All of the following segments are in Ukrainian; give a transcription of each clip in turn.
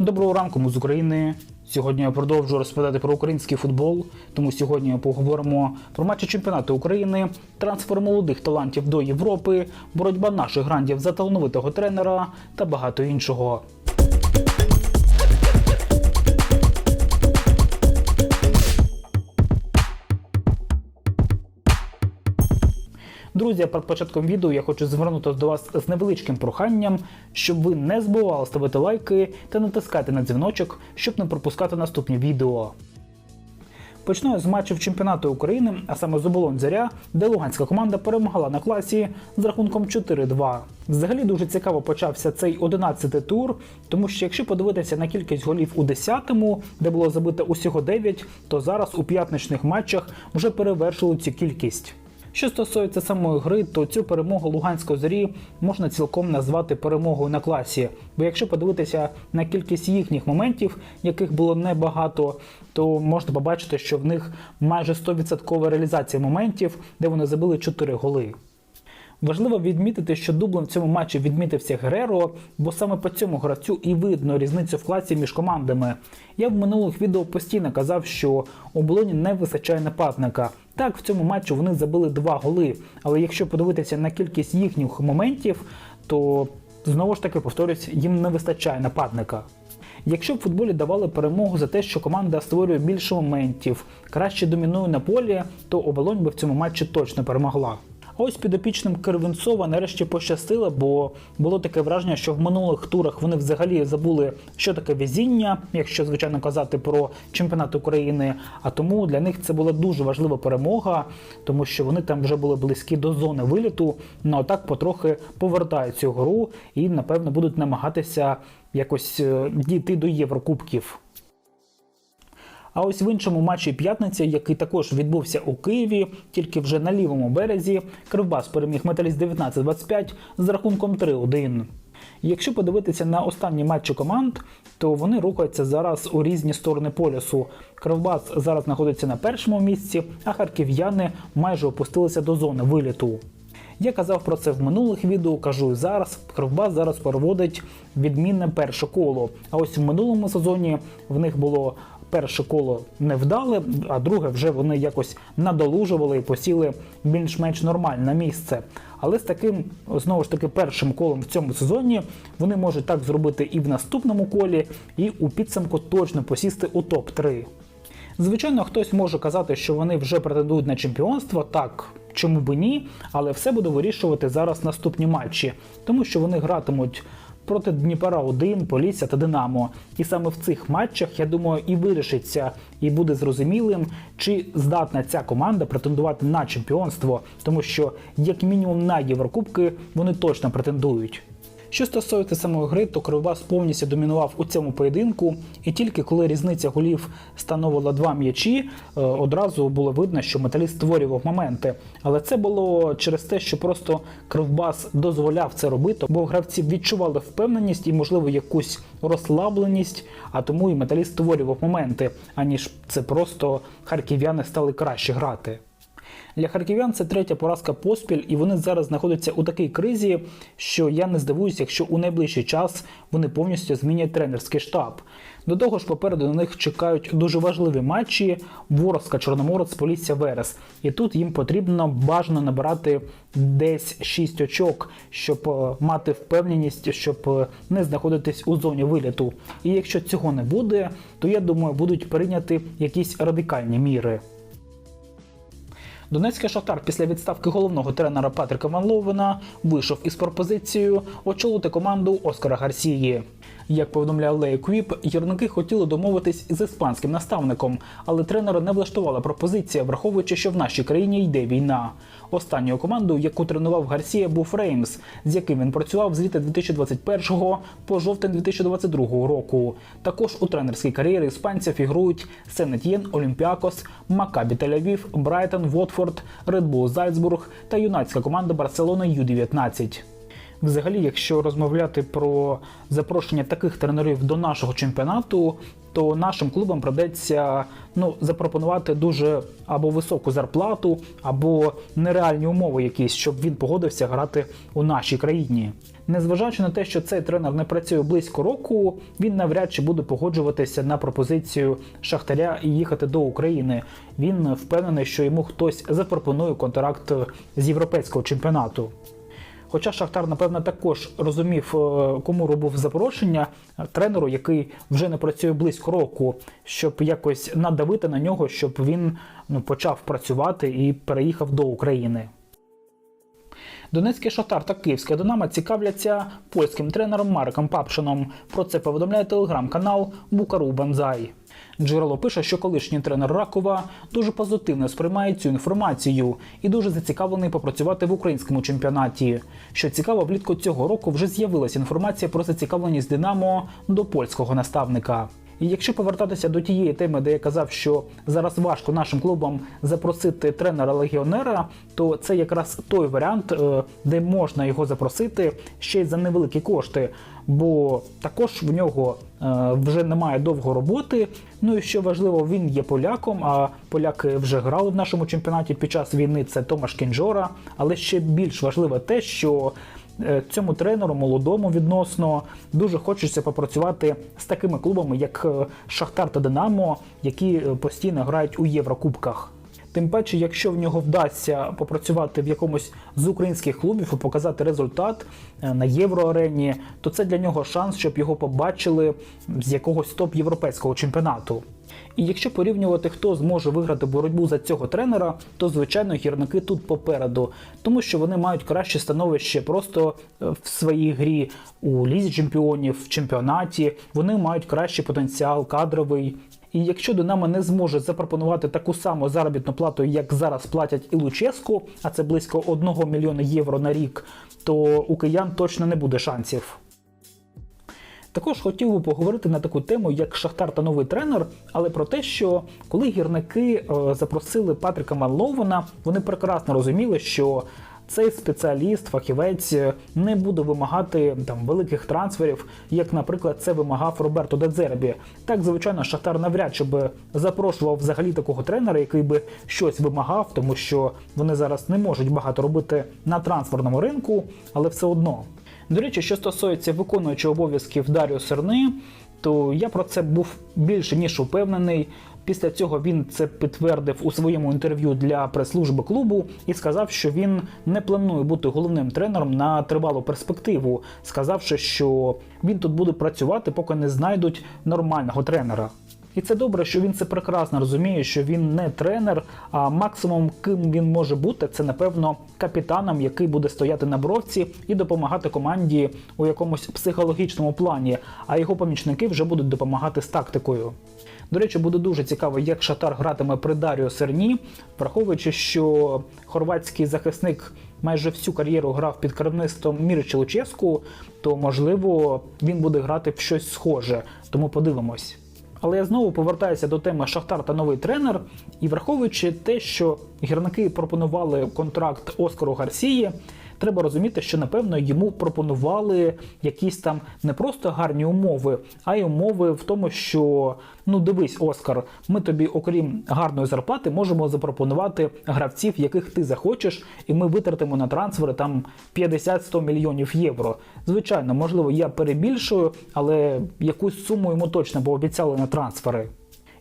Доброго ранку, ми з України. Сьогодні я продовжу розповідати про український футбол. Тому сьогодні поговоримо про матчі чемпіонату України, трансфер молодих талантів до Європи, боротьба наших грандів за талановитого тренера та багато іншого. Друзі, перед початком відео я хочу звернутися до вас з невеличким проханням, щоб ви не забували ставити лайки та натискати на дзвіночок, щоб не пропускати наступні відео. Почну з матчів чемпіонату України, а саме з оболонь Заря, де луганська команда перемагала на класі з рахунком 4-2. Взагалі дуже цікаво почався цей 11-й тур, тому що якщо подивитися на кількість голів у 10-му, де було забито усього 9, то зараз у п'ятничних матчах вже перевершили цю кількість. Що стосується самої гри, то цю перемогу Луганської зорі можна цілком назвати перемогою на класі. Бо якщо подивитися на кількість їхніх моментів, яких було небагато, то можна побачити, що в них майже 100% реалізація моментів, де вони забили 4 голи. Важливо відмітити, що дублем в цьому матчі відмітився Гереро, бо саме по цьому гравцю і видно різницю в класі між командами. Я в минулих відео постійно казав, що у Болоні не вистачає нападника. Так, в цьому матчі вони забили два голи, але якщо подивитися на кількість їхніх моментів, то знову ж таки повторюсь, їм не вистачає нападника. Якщо в футболі давали перемогу за те, що команда створює більше моментів, краще домінує на полі, то оболонь би в цьому матчі точно перемогла. А ось підопічним Кирвінцова нарешті пощастило, бо було таке враження, що в минулих турах вони взагалі забули, що таке везіння, якщо звичайно казати про чемпіонат України. А тому для них це була дуже важлива перемога, тому що вони там вже були близькі до зони виліту. Ну а так потрохи повертають цю гру і напевно будуть намагатися якось е, дійти до Єврокубків. А ось в іншому матчі п'ятниці, який також відбувся у Києві, тільки вже на лівому березі, Кривбас переміг металіст 19-25 з рахунком 3-1. Якщо подивитися на останні матчі команд, то вони рухаються зараз у різні сторони полюсу. Кривбас зараз знаходиться на першому місці, а харків'яни майже опустилися до зони виліту. Я казав про це в минулих відео, кажу і зараз. Кривбас зараз проводить відмінне перше коло. А ось в минулому сезоні в них було перше коло невдале, а друге вже вони якось надолужували і посіли більш-менш нормальне місце. Але з таким знову ж таки першим колом в цьому сезоні вони можуть так зробити і в наступному колі, і у підсумку точно посісти у топ-3. Звичайно, хтось може казати, що вони вже претендують на чемпіонство, так чому би ні, але все буде вирішувати зараз наступні матчі, тому що вони гратимуть проти Дніпра 1 Полісся та Динамо. І саме в цих матчах, я думаю, і вирішиться, і буде зрозумілим, чи здатна ця команда претендувати на чемпіонство, тому що, як мінімум, на Єврокубки вони точно претендують. Що стосується самої гри, то Кривбас повністю домінував у цьому поєдинку, і тільки коли різниця голів становила два м'ячі, е, одразу було видно, що металіст створював моменти. Але це було через те, що просто Кривбас дозволяв це робити, бо гравці відчували впевненість і, можливо, якусь розслабленість, а тому і металіст створював моменти, аніж це просто харків'яни стали краще грати. Для харків'ян це третя поразка поспіль, і вони зараз знаходяться у такій кризі, що я не здивуюся, якщо у найближчий час вони повністю змінять тренерський штаб. До того ж, попереду на них чекають дуже важливі матчі Ворозка, Чорноморець, Полісся Верес. І тут їм потрібно бажано набирати десь 6 очок, щоб е, мати впевненість, щоб е, не знаходитись у зоні виліту. І якщо цього не буде, то я думаю, будуть прийняти якісь радикальні міри. Донецький шахтар після відставки головного тренера Патріка Ван Ловена вийшов із пропозицією очолити команду Оскара Гарсії. Як повідомляв Лей Квіп, гірники хотіли домовитись з іспанським наставником, але тренера не влаштувала пропозиція, враховуючи, що в нашій країні йде війна. Останньою командою, яку тренував Гарсія, був Реймс, з яким він працював з літа 2021 по жовтень 2022 року. Також у тренерській кар'єрі іспанця фігурують Сенетьєн, Олімпіакос, Макабі Тель-Авів, Брайтон, Вотфорд, Редбул Зальцбург та юнацька команда Барселона Ю-19. Взагалі, якщо розмовляти про запрошення таких тренерів до нашого чемпіонату, то нашим клубам придеться ну, запропонувати дуже або високу зарплату, або нереальні умови якісь, щоб він погодився грати у нашій країні. Незважаючи на те, що цей тренер не працює близько року, він навряд чи буде погоджуватися на пропозицію Шахтаря і їхати до України. Він впевнений, що йому хтось запропонує контракт з європейського чемпіонату. Хоча Шахтар, напевно, також розумів, е, кому робив запрошення е, тренеру, який вже не працює близько року, щоб якось надавити на нього, щоб він ну, почав працювати і переїхав до України. Донецький Шахтар та Київське Динамо цікавляться польським тренером Марком Папшином. Про це повідомляє телеграм-канал Букару Банзай. Джерело пише, що колишній тренер Ракова дуже позитивно сприймає цю інформацію і дуже зацікавлений попрацювати в українському чемпіонаті. Що цікаво, влітку цього року вже з'явилася інформація про зацікавленість Динамо до польського наставника. І якщо повертатися до тієї теми, де я казав, що зараз важко нашим клубам запросити тренера легіонера, то це якраз той варіант, е, де можна його запросити ще й за невеликі кошти. Бо також в нього е, вже немає довго роботи. Ну і що важливо, він є поляком. А поляки вже грали в нашому чемпіонаті під час війни. Це Томаш Кінджора. Але ще більш важливе те, що цьому тренеру молодому відносно дуже хочеться попрацювати з такими клубами, як е, Шахтар та Динамо, які е, постійно грають у Єврокубках. Тим паче, якщо в нього вдасться попрацювати в якомусь з українських клубів і показати результат е, на євроарені, то це для нього шанс, щоб його побачили з якогось топ європейського чемпіонату. І якщо порівнювати, хто зможе виграти боротьбу за цього тренера, то звичайно гірники тут попереду, тому що вони мають краще становище просто е, в своїй грі у лізі чемпіонів, в чемпіонаті. Вони мають кращий потенціал кадровий. І якщо Динамо не зможе запропонувати таку саму заробітну плату, як зараз платять і Луческу, а це близько 1 мільйона євро на рік, то у киян точно не буде шансів. Також хотів би поговорити на таку тему, як Шахтар та новий тренер, але про те, що коли гірники е, запросили Патріка Манлована, вони прекрасно розуміли, що цей спеціаліст, фахівець не буде вимагати там великих трансферів, як, наприклад, це вимагав Роберто Дедзербі. Так, звичайно, Шахтар навряд чи би запрошував взагалі такого тренера, який би щось вимагав, тому що вони зараз не можуть багато робити на трансферному ринку, але все одно. До речі, що стосується виконуючого обов'язків Даріо Серни, то я про це був більше ніж упевнений. Після цього він це підтвердив у своєму інтерв'ю для прес-служби клубу і сказав, що він не планує бути головним тренером на тривалу перспективу, сказавши, що він тут буде працювати, поки не знайдуть нормального тренера. І це добре, що він це прекрасно розуміє, що він не тренер, а максимум, ким він може бути, це напевно капітаном, який буде стояти на бровці і допомагати команді у якомусь психологічному плані, а його помічники вже будуть допомагати з тактикою. До речі, буде дуже цікаво, як Шатар гратиме при Даріо Серні, враховуючи, що хорватський захисник майже всю кар'єру грав під керівництвом Мірча Луческу, то можливо він буде грати в щось схоже. Тому подивимось. Але я знову повертаюся до теми Шахтар та новий тренер, і враховуючи те, що гірники пропонували контракт Оскару Гарсії, треба розуміти, що напевно йому пропонували якісь там не просто гарні умови, а й умови в тому, що ну дивись, Оскар, ми тобі, окрім гарної зарплати, можемо запропонувати гравців, яких ти захочеш, і ми витратимо на трансфери там 50-100 мільйонів євро. Звичайно, можливо, я перебільшую, але якусь суму йому точно пообіцяли на трансфери.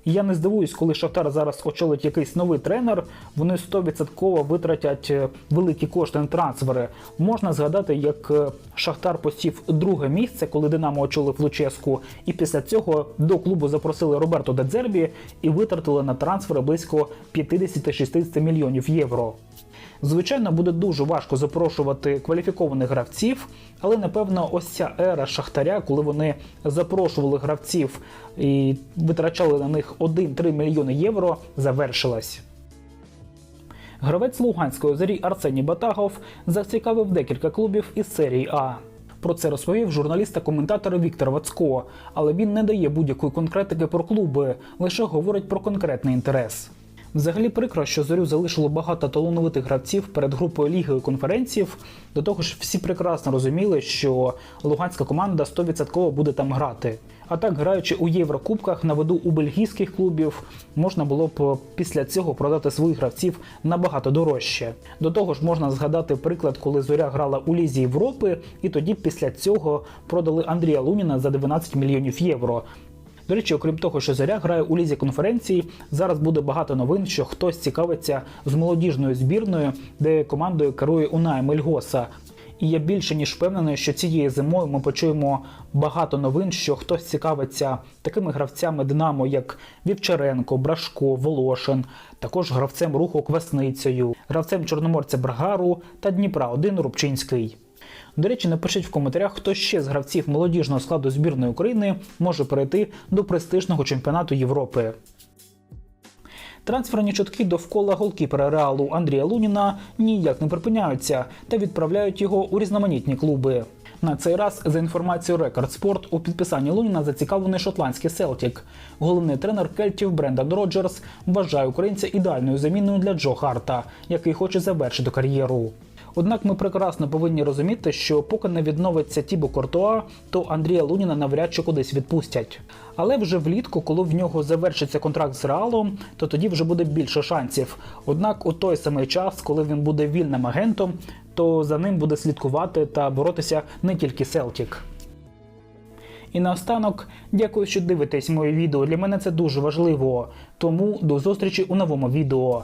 І я не здивуюсь, коли Шахтар зараз очолить якийсь новий тренер, вони 100% витратять е, великі кошти на трансфери. Можна згадати, як е, Шахтар посів друге місце, коли Динамо очолив Луческу, і після цього до клубу запросили Роберто Дедзербі і витратили на трансфери близько 50-60 мільйонів євро. Звичайно, буде дуже важко запрошувати кваліфікованих гравців, але напевно, ось ця ера Шахтаря, коли вони запрошували гравців і витрачали на них 1-3 мільйони євро, завершилась. Гравець Луганської зорі Арсеній Батагов зацікавив декілька клубів із серії А. Про це розповів журналіст та коментатор Віктор Вацько, але він не дає будь-якої конкретики про клуби, лише говорить про конкретний інтерес. Взагалі прикро, що зорю залишило багато талановитих гравців перед групою ліги конференців. До того ж, всі прекрасно розуміли, що луганська команда 100% буде там грати. А так, граючи у Єврокубках на виду у бельгійських клубів, можна було б після цього продати своїх гравців набагато дорожче. До того ж, можна згадати приклад, коли зоря грала у Лізі Європи, і тоді після цього продали Андрія Луніна за 12 мільйонів євро. До речі, окрім того, що зоря грає у лізі конференції, зараз буде багато новин, що хтось цікавиться з молодіжною збірною, де командою керує Унай Мельгоса. І я більше ніж впевнений, що цієї зимою ми почуємо багато новин, що хтось цікавиться такими гравцями Динамо, як Вівчаренко, Брашко, Волошин, також гравцем руху Квасницею, гравцем Чорноморця Брагару та Дніпра 1 Рубчинський. До речі, напишіть в коментарях, хто ще з гравців молодіжного складу збірної України може перейти до престижного чемпіонату Європи. Трансферні чутки довкола голкіпера Реалу Андрія Луніна ніяк не припиняються та відправляють його у різноманітні клуби. На цей раз, за інформацією Рекорд Спорт, у підписанні Луніна зацікавлений шотландський Селтік. Головний тренер Кельтів Брендан Роджерс вважає українця ідеальною заміною для Джо Харта, який хоче завершити кар'єру. Однак ми прекрасно повинні розуміти, що поки не відновиться Тібо Кортуа, то Андрія Луніна навряд чи кудись відпустять. Але вже влітку, коли в нього завершиться контракт з Реалом, то тоді вже буде більше шансів. Однак у той самий час, коли він буде вільним агентом, то за ним буде слідкувати та боротися не тільки Селтік. І наостанок, дякую, що дивитесь моє відео. Для мене це дуже важливо. Тому до зустрічі у новому відео.